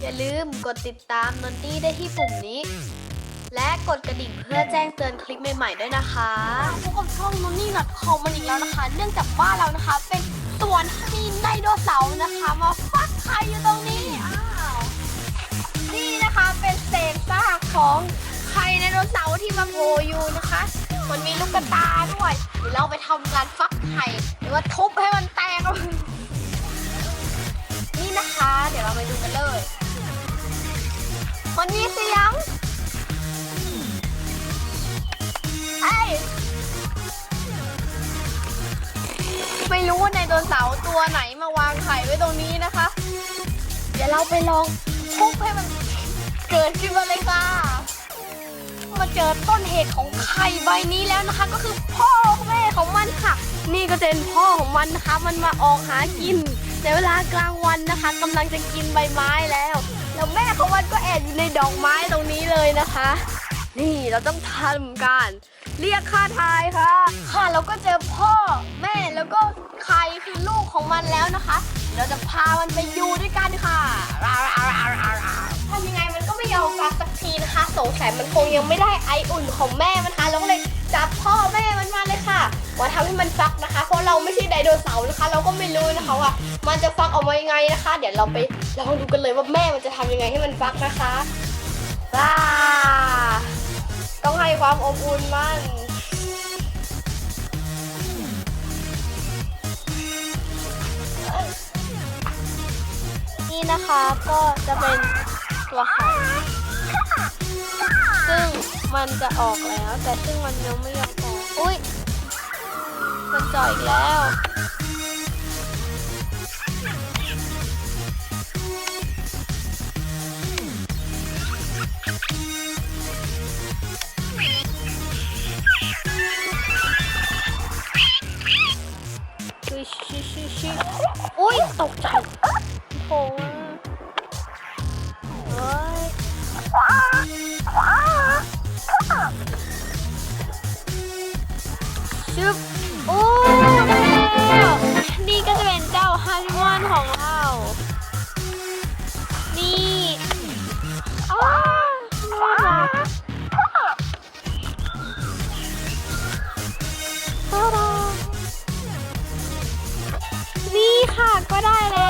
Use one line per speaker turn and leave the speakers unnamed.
อย่าลืมกดติดตามนนตี้ได้ที่ปุ่มนี้ และกดกระดิ่งเพื่อแจ้งเตือนคลิปใหม่ๆด้วยนะคะ
พบกับช่องนนนี่ .com มันอีกแล้วนะคะ เนื่องจากบ้านเรานะคะ เป็นสวนที่มีไดโนเสาร์นะคะ มาฟักไข่อยู่ตรงนี้อ้าวนี่นะคะเป็นเศษซากของไข่ไดโนเสาร์ที่มาโผล่อยู่นะคะ มันมีลูกกระตาด้วยเดี๋ยวเราไปทำการฟักไข่หรือว่าทุบให้มันแตก มันมีเสียงเอ้ไม่รู้ว่าไดโนเสาร์ตัวไหนมาวางไข่ไว้ตรงนี้นะคะ เดี๋ยวเราไปลองทุบให้มันเกิดขึ้นมาเลยค่ะ มาเจอต้นเหตุของไข่ใบนี้แล้วนะคะ ก็คือพ่อแม่ของมันค่ะ นี่ก็จะเป็นพ่อของมันนะคะ มันมาออกหากินในเวลากลางวันนะคะกำลังจะกินใบไม้แล้ว แล้วแม่ของมันก็แอบอยู่ในดอกไม้ตรงนี้เลยนะคะ นี่เราต้องทำการ เรียกค่าทายค่ะ ค่ะเราก็เจอพ่อแม่แล้วก็ใครคือลูกของมันแล้วนะคะ เราจะพามันไปอยู่ด้วยกันค่ะทำยังไงมันก็ไม่ยอมฟักสักทีนะคะ สงสัยมันคงยังไม่ได้ไออุ่นของแม่มันค่ะเราก็เลยจับพ่อ มาทำให้มันฟักนะคะ เพราะเราไม่ใช่ไดโนเสาร์นะคะ เราก็ไม่รู้นะคะว่ามันจะฟักออกมายังไงนะคะ เดี๋ยวเราไปลองดูกันเลยว่าแม่มันจะทำยังไงให้มันฟักนะคะว้าต้องให้ความอบอุ่นมันนี่นะคะก็จะเป็นตัวไข่ซึ่งมันจะออกแล้ว แต่ซึ่งมันยังไม่ยอมออกอุ้ย มันจ่อยอีกแล้วชิชิชิชิอุ้ยตกใจโผล่มาเฮ้ยชึบ โอ้ นี่ก็จะเป็นเจ้าฮันบอนของเรา นี่อ้นี่ค่ะก็ได้แล้ว